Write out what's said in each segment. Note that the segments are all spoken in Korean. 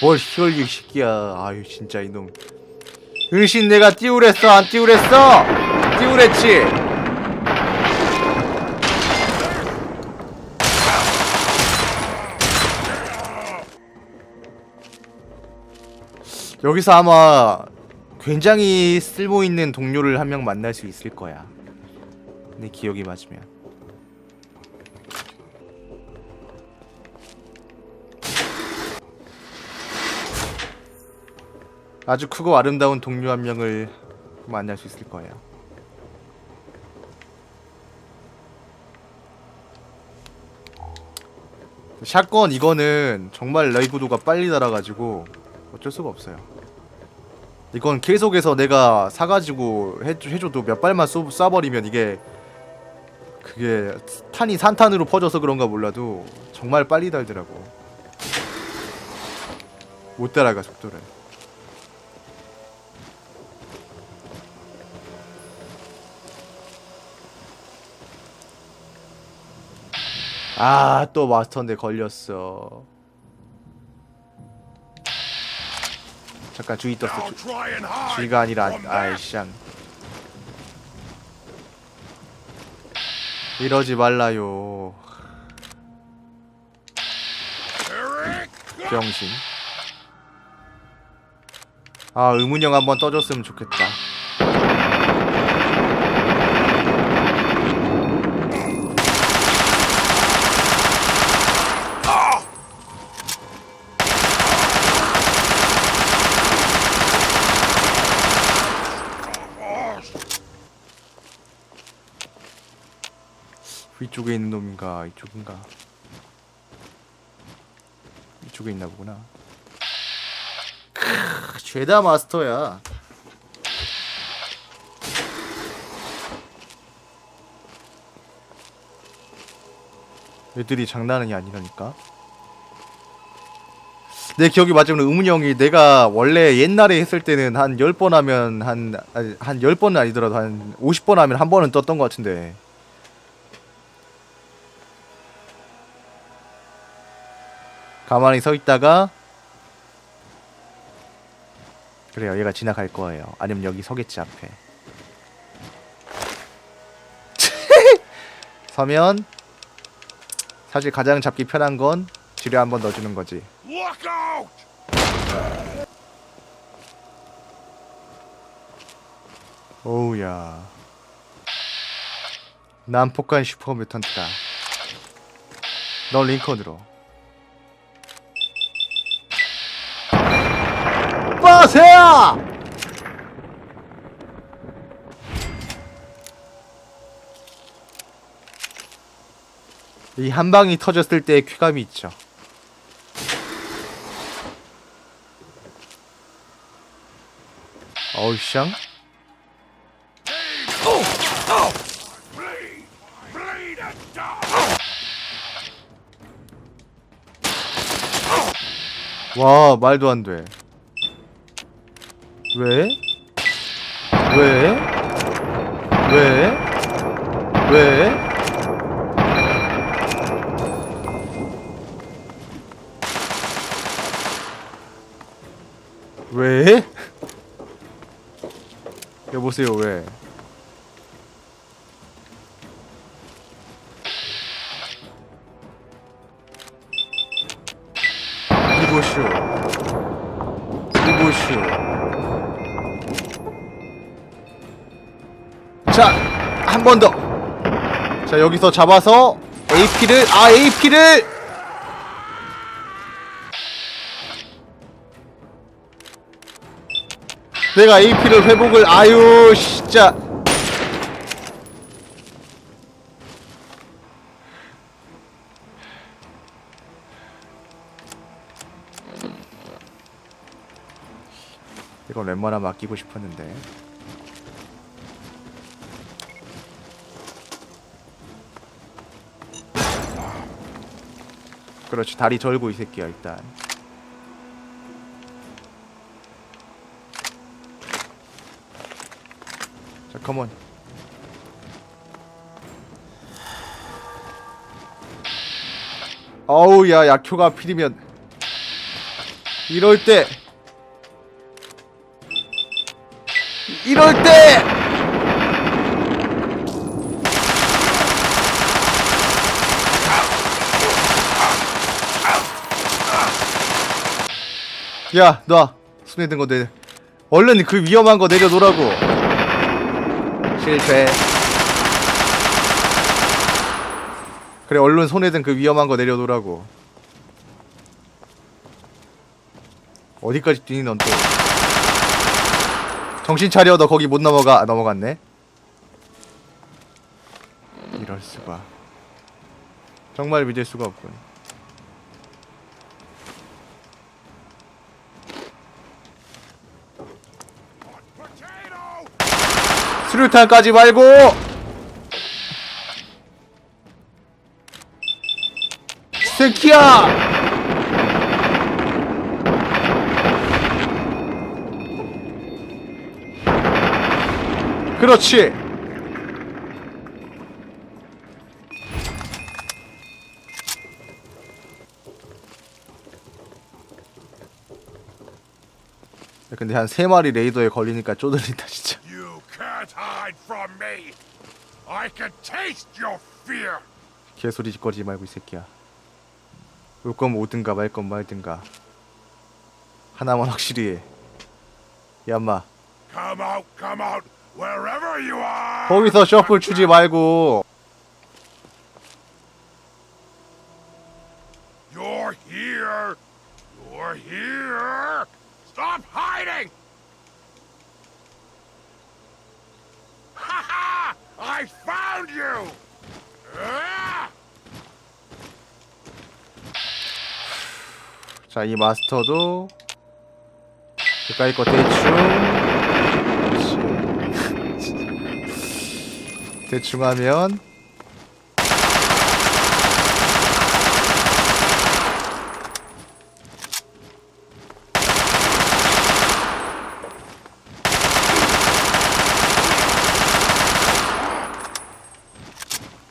뭘 시월기 새끼야. 아유 진짜 이놈. 은신 내가 띄우랬어? 안 띄우랬어? 띄우랬지? 여기서 아마 굉장히 쓸모 있는 동료를 한 명 만날 수 있을 거야. 내 기억이 맞으면 아주 크고 아름다운 동료 한 명을 만날 수 있을 거예요. 샷건 이거는 정말 레이브도가 빨리 달아가지고 어쩔 수가 없어요. 이건 계속해서 내가 사가지고 해줘, 해줘 도 몇 발만 쏘, 쏴버리면 이게 그게 탄이 산탄으로 퍼져서 그런가 몰라도 정말 빨리 달더라고. 못 따라가 속도를. 아, 또 마스터인데 걸렸어. 잠깐 주의 떴어. 주. 주의가 아니라 that. 아이씨앙. 이러지 말라요. 병신. 아, 의문형 한번 떠줬으면 좋겠다. 위쪽에 있는 놈인가 이쪽인가? 이쪽에 있나 보구나. 크, 죄다 마스터야. 애들이 장난이 아니라니까? 내 기억이 맞으면 의문이 형이 내가 원래 옛날에 했을 때는 한 10번 하면 한, 한 10번은 아니더라도 한 50번 하면 한 번은 떴던 것 같은데 가만히 서 있다가 그래요 얘가 지나갈 거예요. 아니면 여기 서겠지 앞에. 서면 사실 가장 잡기 편한 건 지뢰 한번 넣어주는 거지! 오우야. 난폭한 슈퍼 뮤턴트다. 너 링컨으로 빠세야 이 한 방이 터졌을 때의 쾌감이 있죠 어우 die! 와 말도 안 돼. 왜? 왜? 왜? 왜? 왜? 여보세요 왜? 이보시오. 이보시 자, 한 번 더. 자, 여기서 잡아서 AP를 아 AP를! 내가 AP를 회복을 아유 진짜. 이건 웬만하면 아끼고 싶었는데 그렇지 다리 절고 이 새끼야 일단. 자 컴온 어우 야 약효가 필이면. 이럴 때. 이럴 때 야, 놔. 손에 든 거 내. 얼른 그 위험한 거 내려놓으라고. 실패. 그래, 얼른 손에 든 그 위험한 거 내려놓으라고. 어디까지 뛰니 넌 또. 정신 차려, 너 거기 못 넘어가. 아, 넘어갔네. 이럴 수가. 정말 믿을 수가 없군. 수류탄 까지 말고. 새끼야! 그렇지. 야, 근데 한 세 마리 레이더에 걸리니까 쪼들린다 진짜 You can't hide from me! I can taste your fear! 개소리 짓거리지 말고 이 새끼야. 올 거면 오든가 말 건 말든가. 하나만 확실히 해. 야마 Come out, come out, wherever you are! 거기서 셔플 추지 말고 자 이 마스터도 가까이 거 대충. 대충 하면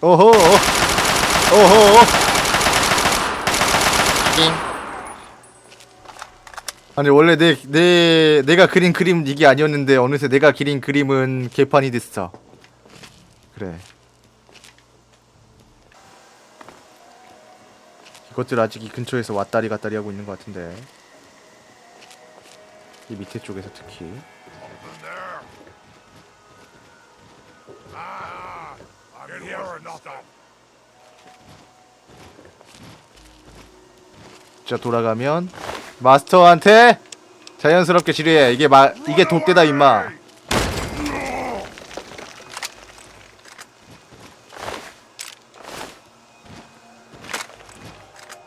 오호 오호 아니 원래 내 내 내가 그린 그림 이게 아니었는데 어느새 내가 그린 그림은 개판이 됐어. 그래. 이것들 아직 이 근처에서 왔다리 갔다리 하고 있는 것 같은데. 이 밑에 쪽에서 특히. 자 돌아가면 마스터한테 자연스럽게 지뢰해. 이게 마 이게 돛대다 임마.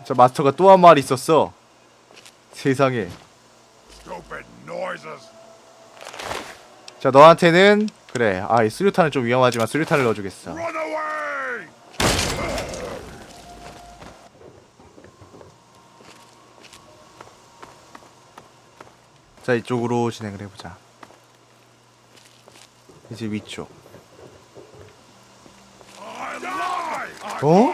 자 마스터가 또한 마리 있었어. 세상에. 자 너한테는 그래. 아이 수류탄은 좀 위험하지만 수류탄을 넣어주겠어. 자 이쪽으로 진행을 해보자. 이제 위쪽. 어?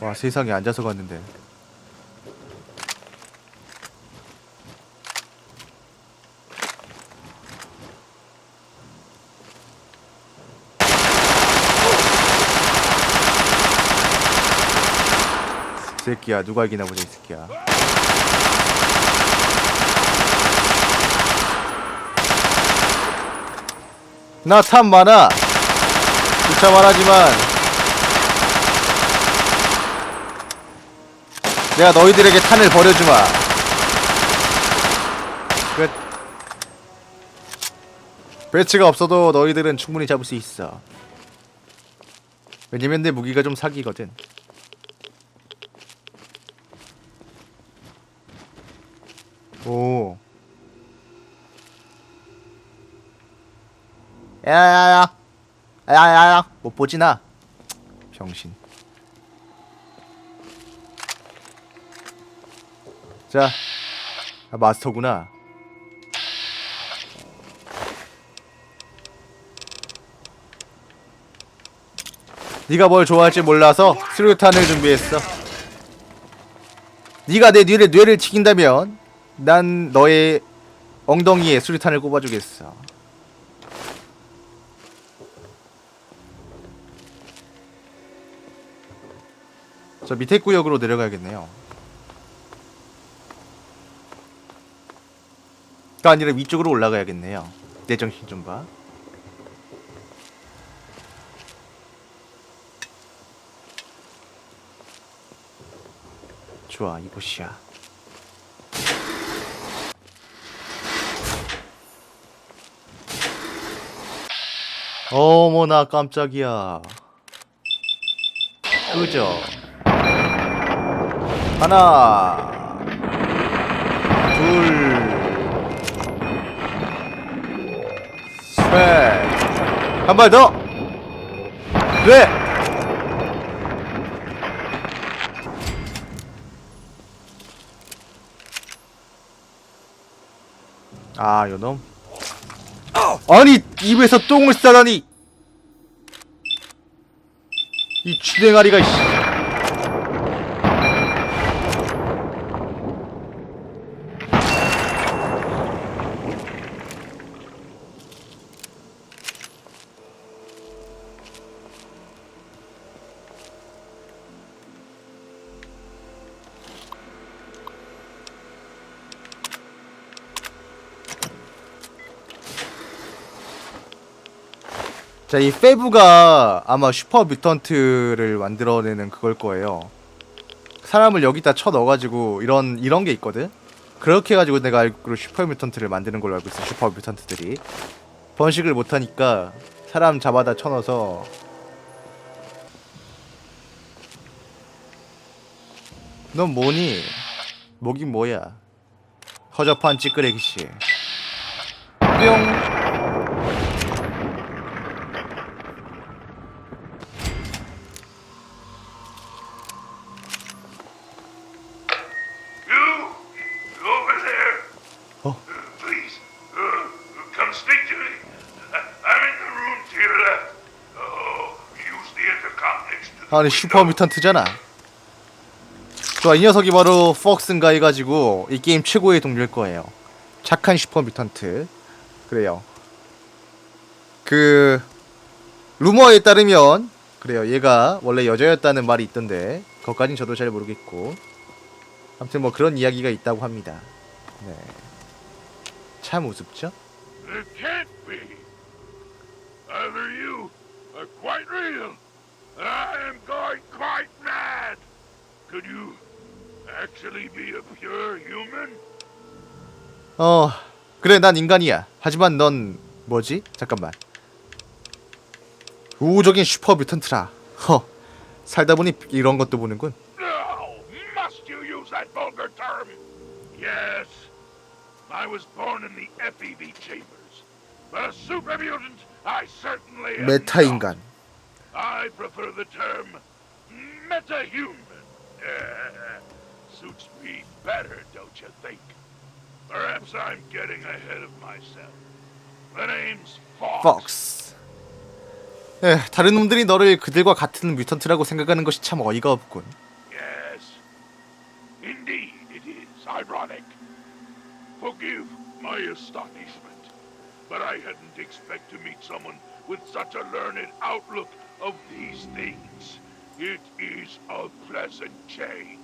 와 세상에 앉아서 갔는데. 이 새끼야 누가 이기나 보자 이 새끼야. 나탐 많아. 진짜 말하지만 내가 너희들에게 탄을 버려주마. 끝. 배치가 없어도 너희들은 충분히 잡을 수 있어. 왜냐면 내 무기가 좀 사기거든. 오. 야야야. 야야야. 못 보지나. 병신. 자, 아, 마스터구나. 네가 뭘 좋아할지 몰라서 수류탄을 준비했어. 네가 내 뇌를 뇌를 튀긴다면 난 너의 엉덩이에 수류탄을 꼽아주겠어. 저 밑에 구역으로 내려가야겠네요. 가 아니라 위쪽으로 올라가야겠네요. 내 정신 좀 봐. 좋아, 이곳이야. 어머나 깜짝이야. 그죠? 하나, 둘, 셋, 한 발 더, 넷. 아, 요놈. 아니 입에서 똥을 싸다니 이 쥐댕아리가 이씨 자, 이 페브가 아마 슈퍼 뮤턴트를 만들어내는 그걸 거예요. 사람을 여기다 쳐 넣어가지고 이런 이런 게 있거든. 그렇게 해가지고 내가 알기로 슈퍼 뮤턴트를 만드는 걸로 알고 있어. 슈퍼 뮤턴트들이 번식을 못하니까 사람 잡아다 쳐넣어서 넌 뭐니? 뭐긴 뭐야? 허접한 찌끄레기 씨. 뿅. You, over there. Oh. Please, uh, come speak to me. I- I'm in the room to your left. Oh, use the intercom next to the 아니 window. 슈퍼 뮤턴트잖아. 좋아 이 녀석이 바로 폭스인가 해가지고 이 게임 최고의 동료일 거예요. 착한 슈퍼 뮤턴트. 그래요. 그 루머에 따르면 그래요. 얘가 원래 여자였다는 말이 있던데 그것까진 저도 잘 모르겠고 아무튼 뭐 그런 이야기가 있다고 합니다. 네. 참 우습죠? It can't be. Either you are quite real, and I am going quite mad. Could you actually be a pure human? 어 그래 난 인간이야. 하지만 넌 뭐지? 잠깐만. 우호적인 슈퍼 뮤턴트라. 허 살다 보니 이런 것도 보는군. No! Must you use that vulgar term? Yes. I was born in the FEV chambers. But a super mutant, I certainly am. 메타 인간. not. I prefer the term metahuman. Eh, suits me better, don't you think? Perhaps I'm getting ahead of myself. The name's Fox. 폭스. 에, 다른 놈들이 너를 그들과 같은 뮤턴트라고 생각하는 것이 참 어이가 없군. Yes. Indeed, it is ironic. Forgive my astonishment, but I hadn't expected to meet someone with such a learned outlook of these things. It is a pleasant change.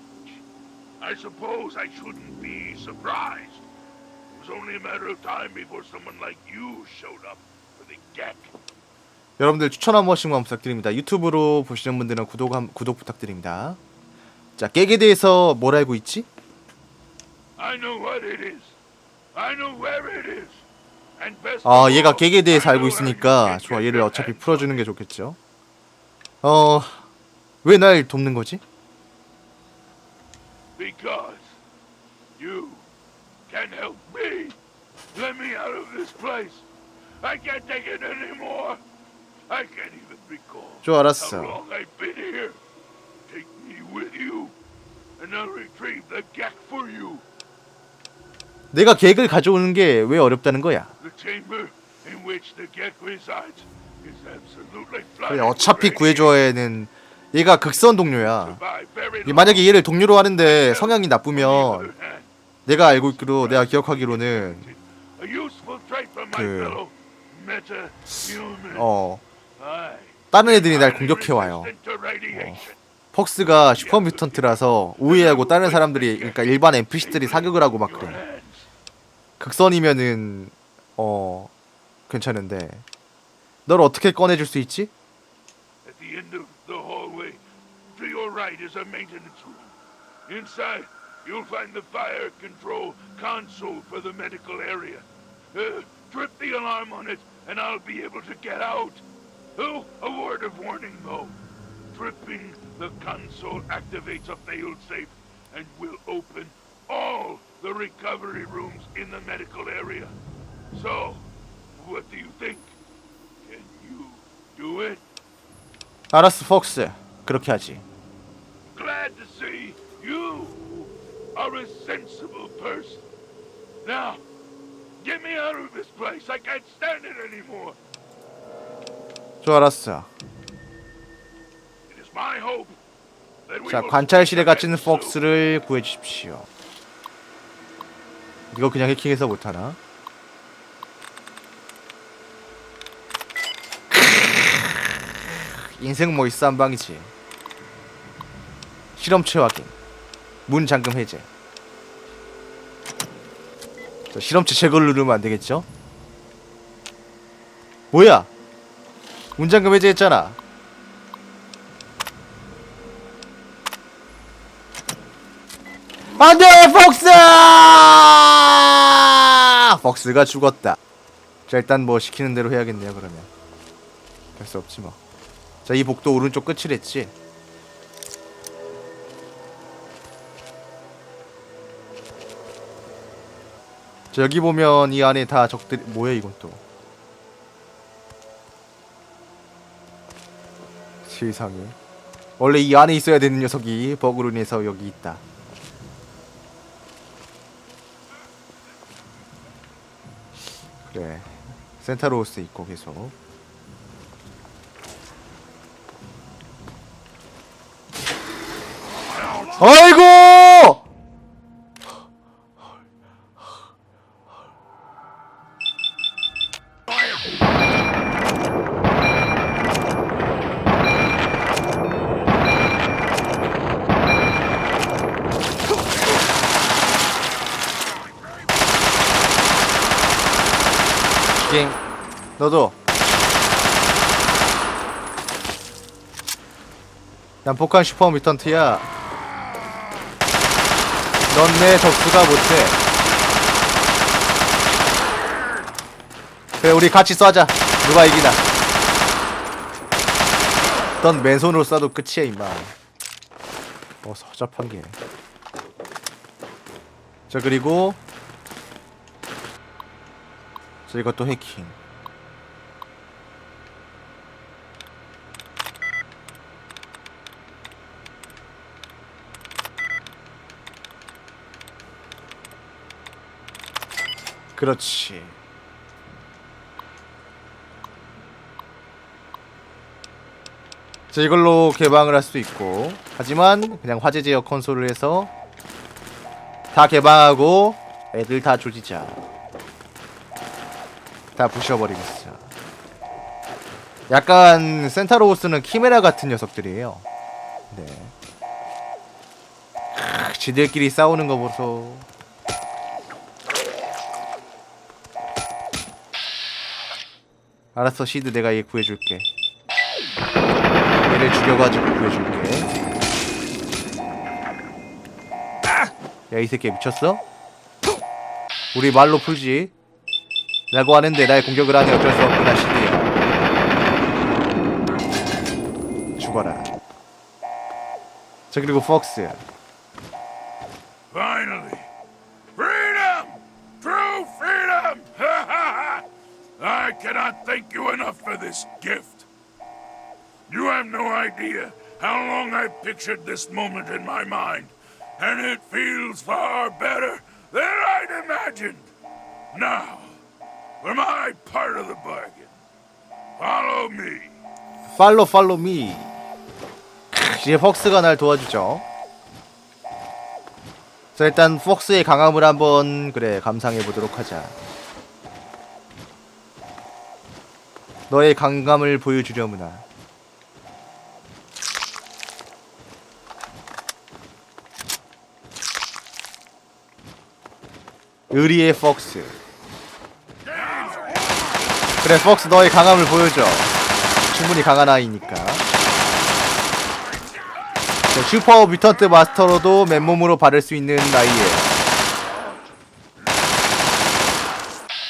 I suppose I shouldn't be surprised. It was only a matter of time before someone like you showed up for the gek. 여러분들 추천 한 번씩만 부탁드립니다. 유튜브로 보시는 분들은 구독 한, 구독 부탁드립니다. 자, 깨게 대해서 뭘 알고 있지? I know what it is. I know where it is. And best 아, 얘가 깨게 대해서 알고 있으니까 좋아. 얘를 어차피 풀어주는 게 좋겠죠. 어, 왜 날 돕는 거지? Because you can help me. Let me out of this place. I can't take it anymore. I can't even recall 좋아, how 알았어. long I've been here. Take me with you, and I'll retrieve the gek for you. 내가 객을 가져오는 게 왜 어렵다는 거야? The chamber in which the gek resides is absolutely 그래, flooded. 어차피. 구해줘야는 얘가 극선 동료야. 만약에 얘를 동료로 하는데. 성향이 나쁘면 내가 알고 있기로 내가 기억하기로는 그-. 어 다른 애들이 날 공격해 와요. radiation. 퍽스가 슈퍼 뮤턴트라서 오해하고 다른 사람들이 그러니까 일반 NPC들이 사격을 하고 막 그래. 극선이면은 어 괜찮은데 널 어떻게 꺼내줄 수 있지? your right is a maintenance room. Inside, you'll find the fire control console for the medical area. Uh, trip the alarm on it, and I'll be able to get out. Oh, a word of warning, though. Tripping the console activates a failsafe and will open all the recovery rooms in the medical area. So, what do you think? Can you do it? 알았어 퍽스 그렇게 하지. Glad to see you are a sensible person. Now, get me out of this place. I can't stand it anymore. 좋아 알았어. It is my hope that we 자 will 관찰실에 갇힌. 폭스를 구해 주십시오. 이거 그냥 해킹해서 못 하나? 인생 뭐 있어 한 방이지. 실험체 확인. 문 잠금 해제. 자, 실험체 제거를 누르면 안 되겠죠? 뭐야? 문 잠금 해제했잖아. 안 돼 폭스! 폭스가 죽었다. 자 일단 뭐 시키는 대로 해야겠네요 그러면. 할 수 없지 뭐. 자 이 복도 오른쪽 끝이랬지. 자 여기 보면 이 안에 다 적들이 뭐야 이건 또. 세상에. 원래 이 안에 있어야 되는 녀석이 버그로 인해서 여기 있다. 그래 센타로스 있고 계속 갱 너도. 난폭한 슈퍼 뮤턴트야. 넌 내 적수가 못해. 그래 우리 같이 쏴자. 누가 이기나. 넌 맨손으로 쏴도 끝이야 임마. 어 서잡한 게 자 그리고 자 이것도 해킹. 그렇지. 자 이걸로 개방을 할수 있고. 하지만 그냥 화재 제어 콘솔을 해서 다 개방하고 애들 다 조지자 다 부셔버리겠어. 약간 센타로우스는 키메라 같은 녀석들이에요. 네. 크, 지들끼리 싸우는 거 보소. 알았어, 시드 내가 얘 구해줄게. 얘를 죽여가지고 구해줄게. 야, 이 새끼 미쳤어? 우리 말로 풀지. 라고 하는데 날 공격을 하니 어쩔 수 없구나 시드야 죽어라 자 그리고 폭스 Finally, freedom! True freedom! I cannot thank you enough for this gift. You have no idea how long I've pictured this moment in my mind, and it feels far better than I'd imagined. Now, for my part of the bargain, follow me. 팔로 팔로 미 역시 퍽스가 날 도와주죠. 자 일단 폭스의 강함을 한번 그래 감상해 보도록 하자. 너의 강감을 보여주려무나. 의리의 폭스. 그래 폭스 너의 강함을 보여줘. 충분히 강한 아이니까. 자, 슈퍼 뮤턴트 마스터로도 맨몸으로 바를 수 있는 아이예요.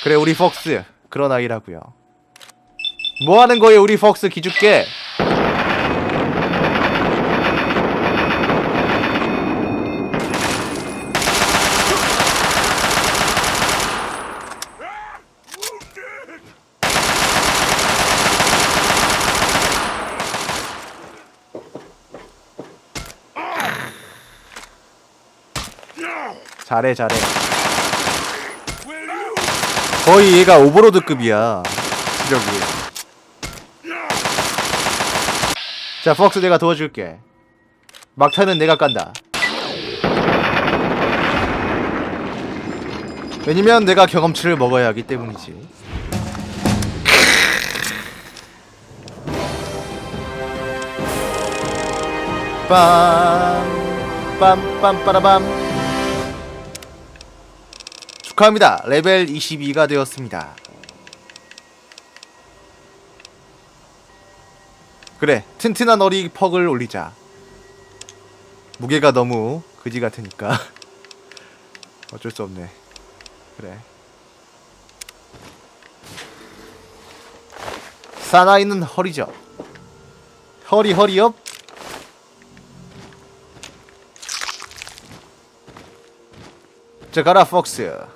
그래 우리 폭스 그런 아이라고요. 뭐 하는 거예요 우리 폭스 기죽게? 잘해 잘해. 거의 얘가 오버로드급이야 실력이. 자 폭스 내가 도와줄게. 막타는 내가 깐다. 왜냐면 내가 경험치를 먹어야 하기 때문이지. 빰, 빰, 빰, 빠라밤. 축하합니다. 레벨 22가 되었습니다. 그래, 튼튼한 어리 퍽을 올리자. 무게가 너무 그지 같으니까 어쩔 수 없네. 그래. 사나이는 허리죠. 허리 허리 업. 자 가라 폭스.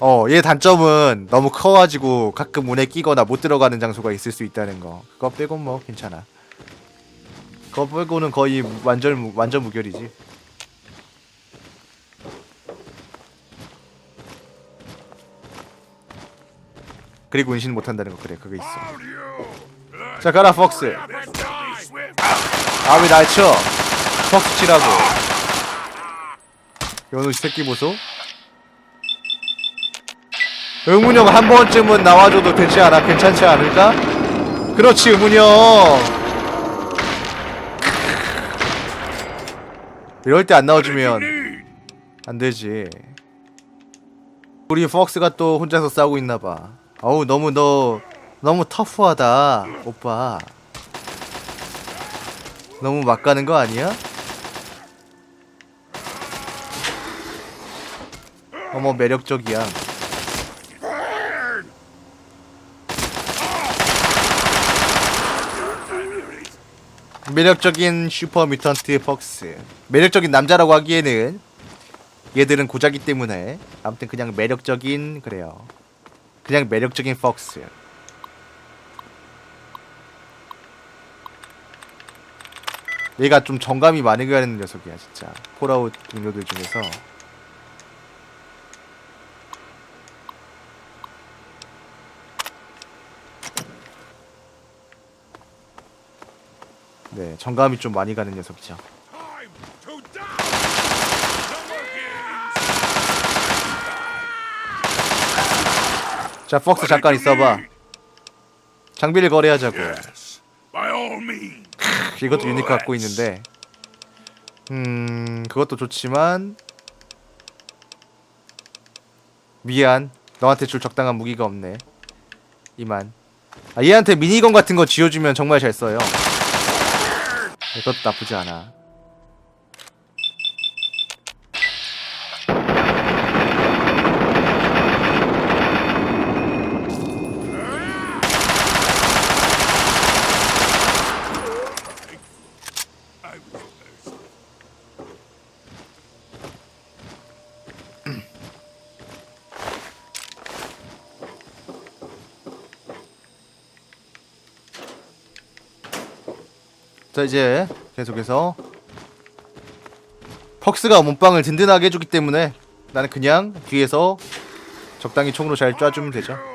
어, 얘 단점은 너무 커가지고 가끔 문에 끼거나 못 들어가는 장소가 있을 수 있다는 거. 그거 빼고 뭐 괜찮아. 그거 빼고는 거의 완전 무- 완전 무결이지. 그리고 은신 못한다는 거 그래 그거 있어. 자 가라 폭스. 아왜 날 쳐? 폭스 치라고. 연우 새끼 보소. 의문형 한 번쯤은 나와줘도 되지 않아? 괜찮지 않을까? 그렇지 의문형. 이럴 때 안 나와주면 안 되지. 우리 폭스가 또 혼자서 싸우고 있나 봐. 어우 너무 너 너무 터프하다 오빠. 너무 막 가는 거 아니야? 어머 매력적이야. 매력적인 슈퍼 뮤턴트 폭스. 매력적인 남자라고 하기에는 얘들은 고자기 때문에 아무튼 그냥 매력적인 그래요. 그냥 매력적인 폭스. 얘가 좀 정감이 많이 가는 녀석이야 진짜. 폴아웃 동료들 중에서. 네, 정감이 좀 많이 가는 녀석이죠. 자, 폭스 잠깐 있어봐. 장비를 거래하자고. 이것도 유니크 갖고 있는데, 음, 그것도 좋지만 미안, 너한테 줄 적당한 무기가 없네. 이만. 아, 얘한테 미니건 같은 거 지어주면 정말 잘 써요. 이것도 나쁘지 않아. I was thirsty. 자 이제 계속해서 퍽스가 몸빵을 든든하게 해주기 때문에 나는 그냥 뒤에서 적당히 총으로 잘 쏴주면 되죠